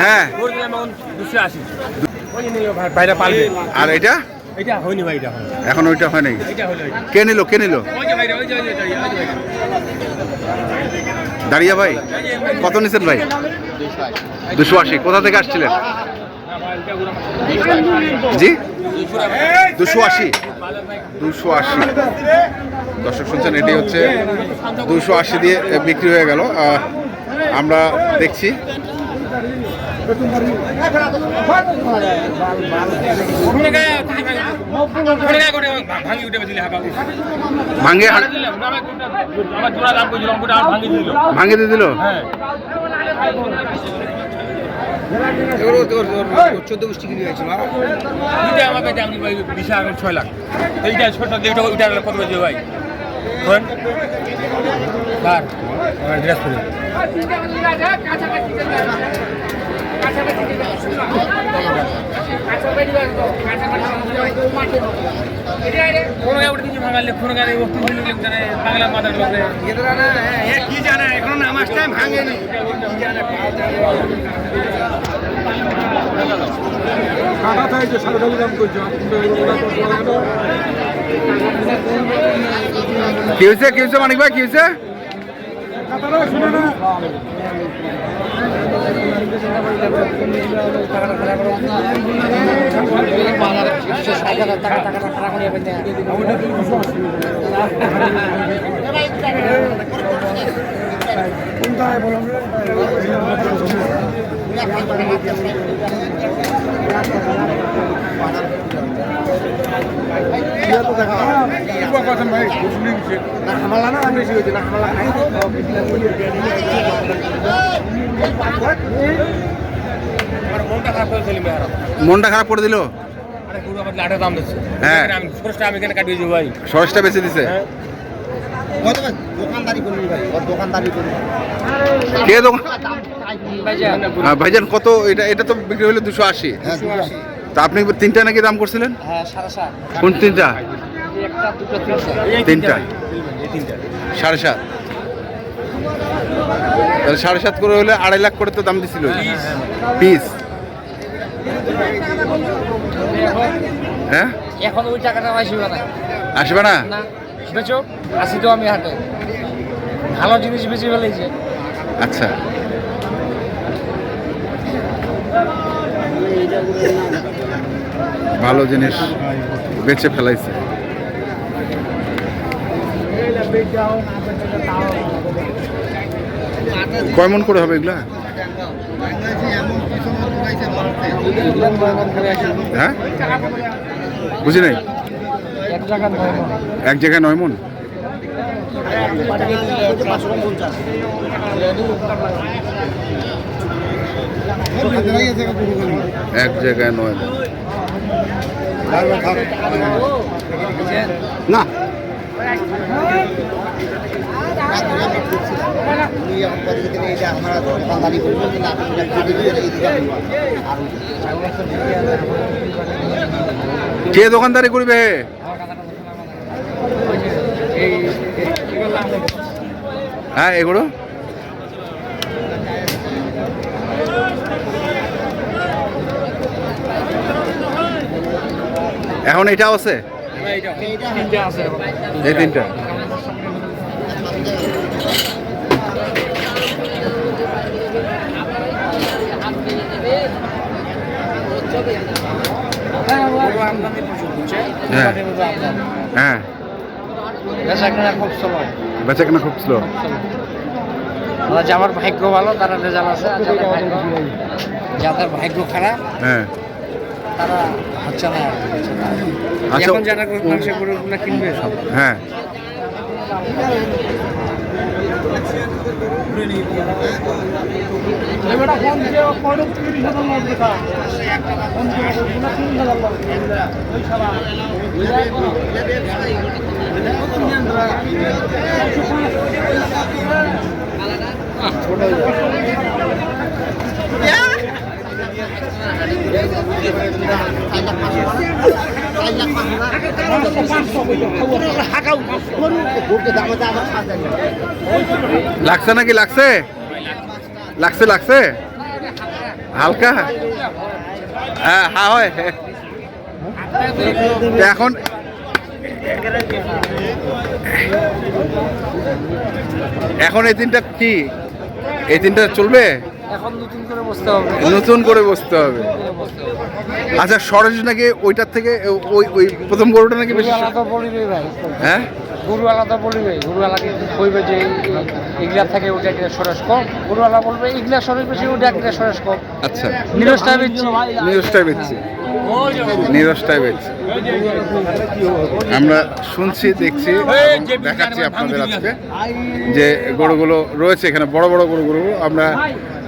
হ্যাঁ। পালবে। আর এটা? এটা হয়নি ভাই এটা এখন ওইটা হয় নাই। এটা হলো এটা। কে নিল কে নিল। দাঁড়িয়ে ভাই কত নিছেন ভাই? দুশো আশি কোথা থেকে আসছিলেন? জি? দুশো আশি। দুশো আশি। দর্শক শুনছেন এটি হচ্ছে দুশো আশি দিয়ে বিক্রি হয়ে গেল। আহ, আমরা দেখছি। ভাঙি দিয়ে দিল? চোদ্দ গোষ্ঠী কিনে গেছিল দুইটা আমার কাছে আমি বিশ হাজার ছয় লাখ এইটা এইটা ওইটা কত বেজে ভাই আমার গায়ে কিছু এখন টাইম ভাঙেনি কি হয়েছে কি হয়েছে মানিক ভাই কি হয়েছে খারাপ করে ফেলি মেহারা মনটা খারাপ করে দিল? হ্যাঁ। সরসটা বেঁচে দিছে? কে হ্যাঁ, ভাইজান কত? এটা এটা তো বিক্রি হলো দুশো আশি। তা আপনি তিনটা নাকি দাম করছিলেন? হ্যাঁ কোন তিনটা? তিনটা। সাড়ে সাত। তাহলে সাড়ে সাত করে হলে আড়াই লাখ করে তো দাম দিছিল। পিস। হ্যাঁ? এখন ওই টাকাটা আসবে না। আসবে না? বেচো আসি তো আমি হাটে ভালো জিনিস বেশি ফেলেছে। আচ্ছা। ভালো জিনিস বেচে ফেলাইছে। কয় মন করে হবে এগুলা? হ্যাঁ? বুঝি নাই? এক জায়গায় নয় মন? এক জায়গায় নয় কে দোকানদারি করবে? হ্যাঁ এগুলো। এখন এটাও আছে? তিনটে আছে এই তিনটা। হ্যাঁ। হ্যাঁ। খুব সময় বেচা কেনা খুব স্লো যাবার ভাগ্য ভালো তারা রেজাল্ট আছে যাদের ভাগ্য যাদের ভাগ্য খারাপ হ্যাঁ। তারা হচ্ছে না আচ্ছা। এখন যারা গরু মাংস গরুগুলো কিনবে সব। হ্যাঁ। লাগছে নাকি? লাগছে? লাগছে লাগছে? হালকা? হ্যাঁ হ্যাঁ। হয় এখন এখন এই তিনটা কি? এই তিনটা চলবে? এখন নতুন করে বসতে হবে। নতুন করে বসতে হবে। আচ্ছা সরজ নাকি ওইটার থেকে ওই ওই প্রথম গরুটা নাকি বেশি? আলাদা বলিবে ভাই। হ্যাঁ? গরু আলাদা বলিবে গরু আলাদা কইবে যে এগুলা থেকে ওটা একটা সরেস কম। গরু আলাদা বলবে এগুলা সরেস বেশি ওটা একটা সরেস কম। আচ্ছা। নিরসটা বেচছি। নিরসটাই বেচছি। নিরসটাই বেচছি। আমরা শুনছি দেখছি দেখাচ্ছি আপনাদের আজকে যে গরুগুলো রয়েছে এখানে বড় বড় গরুগুলো। আমরা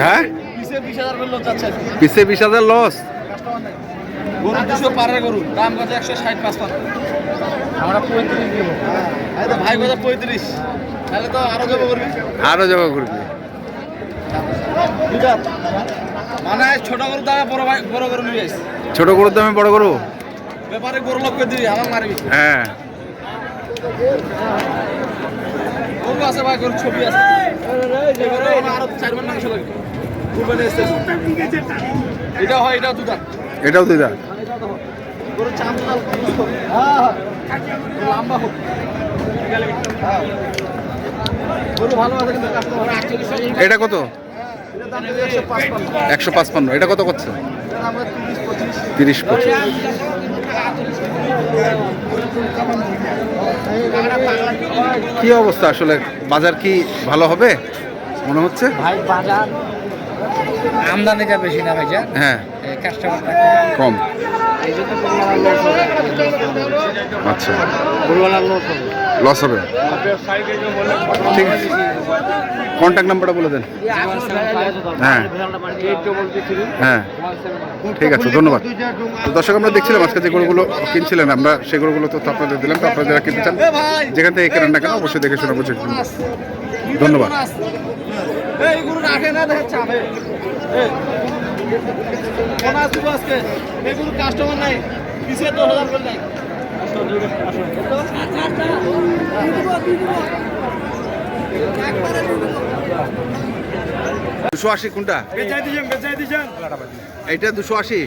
হ্যাঁ? পিসে বিশ হাজার লস গরু দুশো পারের গরু দাম কত একশো ষাট পাঁচ আমরা পঁয়ত্রিশ দেবো। ভাই কত পঁয়ত্রিশ। তাহলে তো আরও যাব করবি। আরও জমা করবি। মানে ছোট গরু দামে বড় ভাই বড় গরু নিয়ে আসি ছোট গরুর দামে বড় গরু? ব্যাপারে গরু লোক দিবি আমার মারবি। হ্যাঁ। গরু আছে ভাই গরু ছবি আছে। এটাও দুই দাঁত এটা কত? একশো পাঁচ পান্ন পাঁচপান্ন। এটা কত করছে? তিরিশ পঁচিশ। কি অবস্থা আসলে? বাজার কি ভালো হবে? মনে হচ্ছে? ভাই বাজার আমদানিটা বেশি না ভাইজা হ্যাঁ। কাস্টমারটা কম। আচ্ছা। লস হবে। ঠিক আছে। কন্ট্যাক্ট নাম্বারটা বলে দেন। হ্যাঁ। হ্যাঁ। ঠিক আছে ধন্যবাদ। তো দর্শক আমরা দেখছিলাম আজকে যে গরুগুলো কিনছিলেন আমরা সেই গরুগুলো তো আপনাদের দিলাম। তো আপনারা যারা কিনতে চান যেখান থেকে কেনেন না কেন অবশ্যই দেখে শোনা বুঝে। ধন্যবাদ। কাস্টমার নাই। পিছিয়ে দশ হাজার করে নাই। দুশো আশি কোনটা? এইটা দুশো আশি।